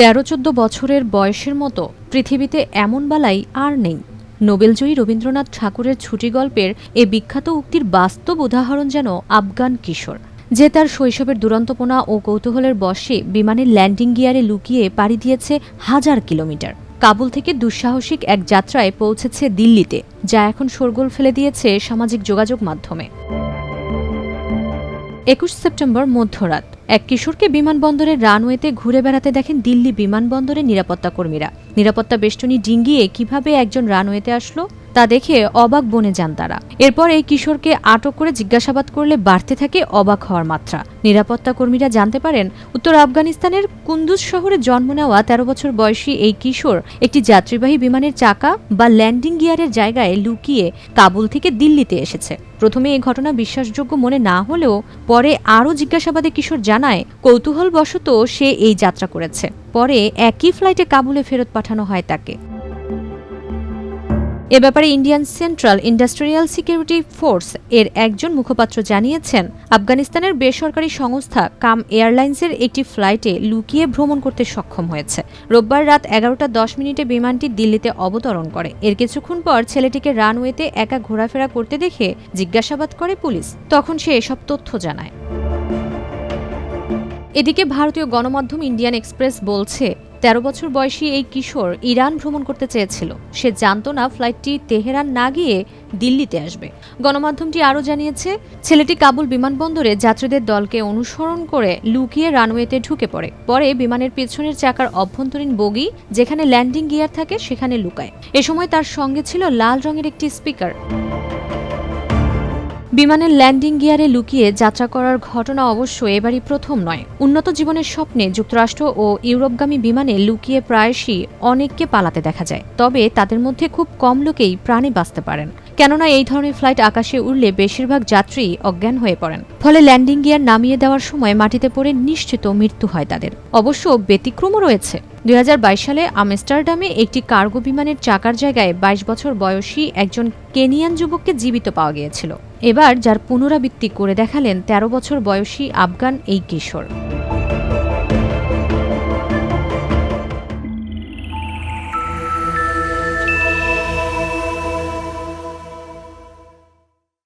তেরো চোদ্দ বছরের বয়সের মতো পৃথিবীতে এমন বালাই আর নেই। নোবেলজয়ী রবীন্দ্রনাথ ঠাকুরের ছুটি গল্পের এ বিখ্যাত উক্তির বাস্তব উদাহরণ যেন আফগান কিশোর। যে তার শৈশবের দুরন্তপনা ও কৌতূহলের বশে বিমানের ল্যান্ডিং গিয়ারে লুকিয়ে পাড়ি দিয়েছে হাজার কিলোমিটার। কাবুল থেকে দুঃসাহসিক এক যাত্রায় পৌঁছেছে দিল্লিতে, যা এখন শোরগোল ফেলে দিয়েছে সামাজিক যোগাযোগ মাধ্যমে। একুশ সেপ্টেম্বর মধ্যরাত। এক কিশোরকে বিমানবন্দরের রানওয়েতে ঘুরে বেড়াতে দেখেন দিল্লি বিমানবন্দরের নিরাপত্তা কর্মীরা নিরাপত্তা বেষ্টনী ডিঙ্গিয়ে কীভাবে একজন রানওয়েতে আসলো? তা দেখে অবাক বনে যান তারা। এরপর এই কিশোরকে আটক করে জিজ্ঞাসাবাদ করলে বাড়তে থাকে অবাক হওয়ার মাত্রা। নিরাপত্তা কর্মীরা জানতে পারেন, উত্তর আফগানিস্তানের কুন্দুজ শহরে জন্ম নেওয়া তেরো বছর বয়সী এই কিশোর একটি যাত্রীবাহী বিমানের চাকা বা ল্যান্ডিং গিয়ারের জায়গায় লুকিয়ে কাবুল থেকে দিল্লিতে এসেছে। প্রথমে এই ঘটনা বিশ্বাসযোগ্য মনে না হলেও পরে আরও জিজ্ঞাসাবাদে কিশোর জানায়, কৌতূহলবশত সে এই যাত্রা করেছে। পরে একই ফ্লাইটে কাবুলে ফেরত পাঠানো হয় তাকে। এ ব্যাপারে Indian Central Industrial Security Force এর একজন মুখপাত্র জানিয়েছেন, আফগানিস্তানের বেসরকারি সংস্থা কাম এয়ারলাইন্সের একটি ফ্লাইটে লুকিয়ে ভ্রমণ করতে সক্ষম হয়েছে। রোববার রাত এগারোটা দশ মিনিটে বিমানটি দিল্লিতে অবতরণ করে। এর কিছুক্ষণ পর ছেলেটিকে রানওয়েতে একা ঘোরাফেরা করতে দেখে জিজ্ঞাসাবাদ করে পুলিশ। তখন সে এসব তথ্য জানায়। এদিকে ভারতীয় গণমাধ্যম ইন্ডিয়ান এক্সপ্রেস বলছে, তেরো বছর বয়সী এই কিশোর ইরান ভ্রমণ করতে চেয়েছিল। সে জানতো না ফ্লাইটটি তেহরান না গিয়ে দিল্লিতে আসবে। গণমাধ্যমটি আরও জানিয়েছে, ছেলেটি কাবুল বিমানবন্দরে যাত্রীদের দলকে অনুসরণ করে লুকিয়ে রানওয়েতে ঢুকে পড়ে। পরে বিমানের পেছনের চাকার অভ্যন্তরীণ বগি, যেখানে ল্যান্ডিং গিয়ার থাকে, সেখানে লুকায়। এ সময় তার সঙ্গে ছিল লাল রঙের একটি স্পিকার। বিমানের ল্যান্ডিং গিয়ারে লুকিয়ে যাত্রা করার ঘটনা অবশ্য এবারই প্রথম নয়। উন্নত জীবনের স্বপ্নে যুক্তরাষ্ট্র ও ইউরোপগামী বিমানে লুকিয়ে প্রায়শই অনেককে পালাতে দেখা যায়। তবে তাদের মধ্যে খুব কম লোকেই প্রাণে বাঁচতে পারেন। কেননা এই ধরনের ফ্লাইট আকাশে উড়লে বেশিরভাগ যাত্রী অজ্ঞান হয়ে পড়েন। ফলে ল্যান্ডিং গিয়ার নামিয়ে দেওয়ার সময় মাটিতে পড়ে নিশ্চিত মৃত্যু হয় তাদের। অবশ্য ব্যতিক্রমও রয়েছে। দুই হাজার বাইশ সালে আমস্টারডামে একটি কার্গো বিমানের চাকার জায়গায় ২২ বছর বয়সী একজন কেনিয়ান যুবককে জীবিত পাওয়া গিয়েছিল। এবার যার পুনরাবৃত্তি করে দেখালেন ১৩ বছর বয়সী আফগান এই কিশোর।